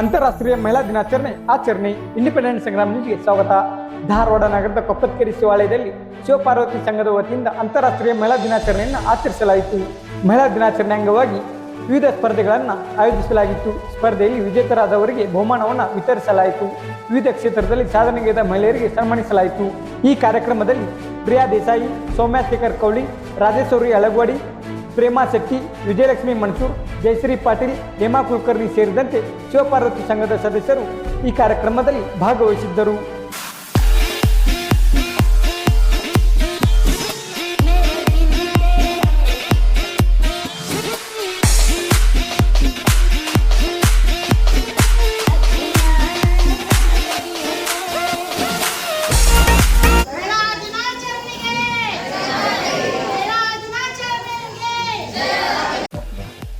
ಅಂತಾರಾಷ್ಟ್ರೀಯ ಮಹಿಳಾ ದಿನಾಚರಣೆ ಆಚರಣೆ ಇಂಡಿಪೆಂಡೆನ್ಸ್ ಸಂಗ್ರಾಮ ನ್ಯೂಸ್ಗೆ ಸ್ವಾಗತ. ಧಾರವಾಡ ನಗರದ ಕೊಪ್ಪತ್ಕೆರೆ ಶಿವಾಲಯದಲ್ಲಿ ಶಿವಪಾರ್ವತಿ ಸಂಘದ ವತಿಯಿಂದ ಅಂತಾರಾಷ್ಟ್ರೀಯ ಮಹಿಳಾ ದಿನಾಚರಣೆಯನ್ನು ಆಚರಿಸಲಾಯಿತು. ಮಹಿಳಾ ದಿನಾಚರಣೆ ಅಂಗವಾಗಿ ವಿವಿಧ ಸ್ಪರ್ಧೆಗಳನ್ನು ಆಯೋಜಿಸಲಾಗಿತ್ತು. ಸ್ಪರ್ಧೆಯಲ್ಲಿ ವಿಜೇತರಾದವರಿಗೆ ಬಹುಮಾನವನ್ನು ವಿತರಿಸಲಾಯಿತು. ವಿವಿಧ ಕ್ಷೇತ್ರದಲ್ಲಿ ಸಾಧನೆಗೈದ ಮಹಿಳೆಯರಿಗೆ ಸನ್ಮಾನಿಸಲಾಯಿತು. ಈ ಕಾರ್ಯಕ್ರಮದಲ್ಲಿ ಪ್ರಿಯಾ ದೇಸಾಯಿ, ಸೌಮ್ಯ ಶೇಖರ್ ಕೌಳಿ, ರಾಜೇಶ್ವರಿ ಅಳಗವಾಡಿ ಪ್ರೇಮಾ ಶೆಟ್ಟಿ, ವಿಜಯಲಕ್ಷ್ಮಿ ಮನ್ಸೂರ್, ಜಯಶ್ರೀ ಪಾಟೀಲ್, ಹೇಮಾ ಕುಲಕರ್ಣಿ ಸೇರಿದಂತೆ ಶಿವಪಾರ್ವತಿ ಸಂಘದ ಸದಸ್ಯರು ಈ ಕಾರ್ಯಕ್ರಮದಲ್ಲಿ ಭಾಗವಹಿಸಿದ್ದರು.